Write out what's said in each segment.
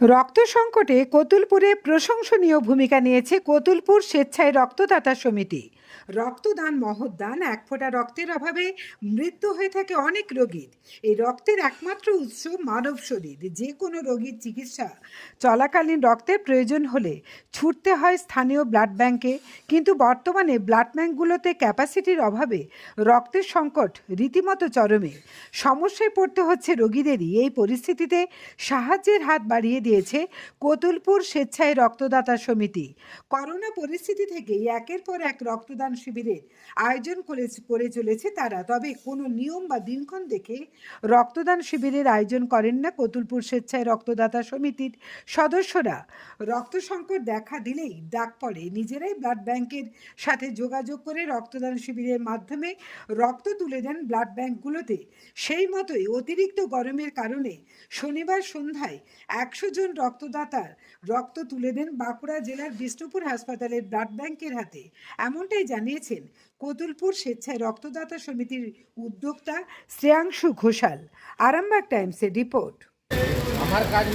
রক্ত সংকটে কতুলপুরে প্রশংসনীয় ভূমিকা নিয়েছে কতুলপুর স্বেচ্ছায় রক্তদাতা সমিতি। রক্তদান মহৎদান এক ফোঁটা রক্তের অভাবে মৃত্যু হয়ে থাকে অনেক রোগীর। এই রক্তের একমাত্র উৎস মানব শরীর। যে কোনো রোগীর চিকিৎসা চলাকালীন রক্তের প্রয়োজন হলে ছুটতে হয় স্থানীয় ব্লাড ব্যাংকে। কিন্তু বর্তমানে ব্লাড ব্যাংকগুলোতে ক্যাপাসিটির অভাবে রক্তের সংকট রীতিমতো চরমে। সমস্যায় পড়তে হচ্ছে রোগীদেরই। এই পরিস্থিতিতে সাহায্যের হাত বাড়িয়ে দিয়েছে কতুলপুর স্বেচ্ছায় রক্তদাতা সমিতি। করোনা পরিস্থিতি থেকেই একের পর এক রক্তদান শিবিরের আয়োজন করে- চলেছে তারা। তবে কোনো নিয়ম বা দিনক্ষণ দেখে রক্তদান শিবিরের আয়োজন করেন না কতুলপুর স্বেচ্ছায় রক্তদাতা সমিতির সদস্যরা। রক্ত সংকট দেখা দিলেই ডাক পড়ে। নিজেরাই ব্লাড ব্যাংকের সাথে যোগাযোগ করে রক্তদান শিবিরের মাধ্যমে রক্ত তুলে দেন ব্লাড ব্যাংকগুলোতে। সেই মতোই অতিরিক্ত গরমের কারণে শনিবার সন্ধ্যায় একশো জন রক্তদাতার রক্ত তুলে দেন বাঁকুড়া জেলার বিষ্ণুপুর হাসপাতালের ব্লাড ব্যাংকের হাতে। এমনটাই জানিয়েছেন কতুলপুর স্বেচ্ছায় রক্তদাতা সমিতির উদ্যোক্তা শ্রেয়াংশু ঘোষাল আরামবাগ টাইমসের রিপোর্ট। আমার কাজ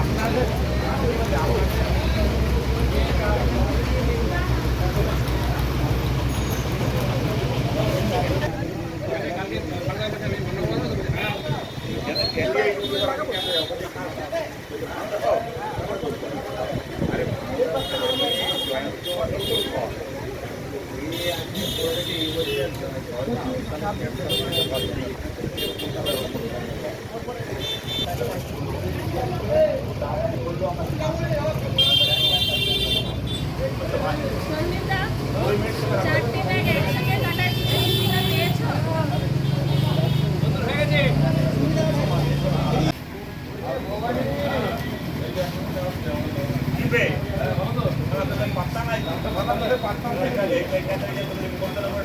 আপনাদের সন্ধ্যা চারটে ব্যাগ একসঙ্গে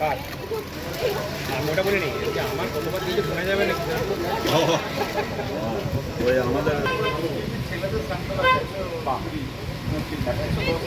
কাজ আমি ওটা বলিনি যে আমার কতবার দিলে শোনা যাবে না ওই আমাদের এখানে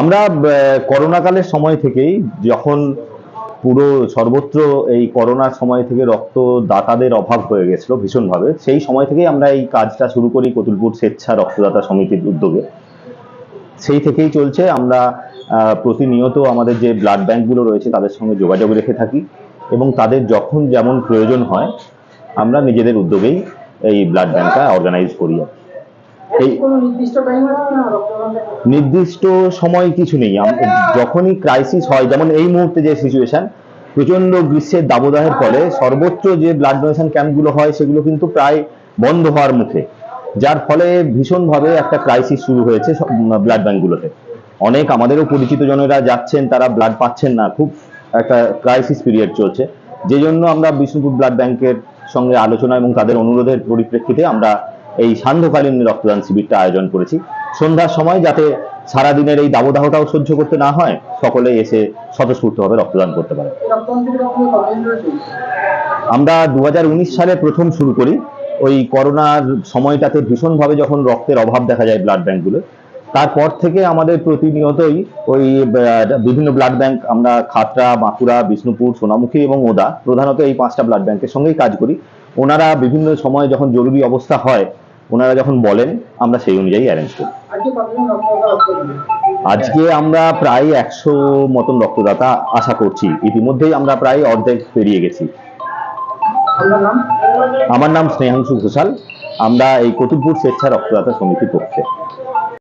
আমরা করোনাকালের সময় থেকেই যখন পুরো সর্বত্র এই করোনার সময় থেকে রক্তদাতাদের অভাব হয়ে গেছিল ভীষণভাবে, সেই সময় থেকেই আমরা এই কাজটা শুরু করি কতুলপুর স্বেচ্ছা রক্তদাতা সমিতির উদ্যোগে। সেই থেকেই চলছে, আমরা প্রতিনিয়ত আমাদের যে ব্লাড ব্যাংকগুলো রয়েছে তাদের সঙ্গে যোগাযোগ রেখে থাকি এবং তাদের যখন যেমন প্রয়োজন হয় আমরা নিজেদের উদ্যোগেই এই ব্লাড ব্যাঙ্কটা অর্গানাইজ করি এই নির্দিষ্ট সময় কিছু নেই। যখনই ক্রাইসিস হয় যেমন এই মুহূর্তে যে সিচুয়েশন প্রচণ্ড গ্রীষ্মের দাবদাহের ফলে সর্বোচ্চ যে ব্লাড ডোনেশন ক্যাম্পগুলো হয় সেগুলো কিন্তু প্রায় বন্ধ হওয়ার মুখে। যার ফলে ভীষণভাবে একটা ক্রাইসিস শুরু হয়েছে ব্লাড ব্যাংকগুলোতে অনেক আমাদেরও পরিচিত জনেরা যাচ্ছেন, তারা ব্লাড পাচ্ছেন না। খুব একটা ক্রাইসিস পিরিয়ড চলছে। যে জন্য আমরা বিষ্ণুপুর ব্লাড ব্যাংকের সঙ্গে আলোচনা এবং তাদের অনুরোধের পরিপ্রেক্ষিতে আমরা এই সান্ধ্যকালীন রক্তদান শিবিরটা আয়োজন করেছি। সন্ধ্যার সময় যাতে সারাদিনের এই দাবদাহটাও সহ্য করতে না হয়, সকলে এসে স্বতঃস্ফূর্তভাবে রক্তদান করতে পারে। আমরা দু হাজার উনিশ সালে প্রথম শুরু করি। ওই করোনার সময়টাতে ভীষণভাবে যখন রক্তের অভাব দেখা যায় ব্লাড ব্যাংকগুলো তারপর থেকে আমাদের প্রতিনিয়তই ওই বিভিন্ন ব্লাড ব্যাংক আমরা খাতরা বাঁকুড়া বিষ্ণুপুর সোনামুখী এবং ওদা প্রধানত এই পাঁচটা ব্লাড ব্যাংকের সঙ্গেই কাজ করি। ওনারা বিভিন্ন সময় যখন জরুরি অবস্থা হয় ওনারা যখন বলেন আমরা সেই অনুযায়ী অ্যারেঞ্জ করি। আজকে আমরা প্রায় একশো মতন রক্তদাতা আশা করছি। ইতিমধ্যেই আমরা প্রায় অর্ধেক পেরিয়ে গেছি। আমার নাম স্নেহাংশু ঘোষাল। আমরা এই কতুলপুর স্বেচ্ছা রক্তদাতা সমিতির পক্ষে।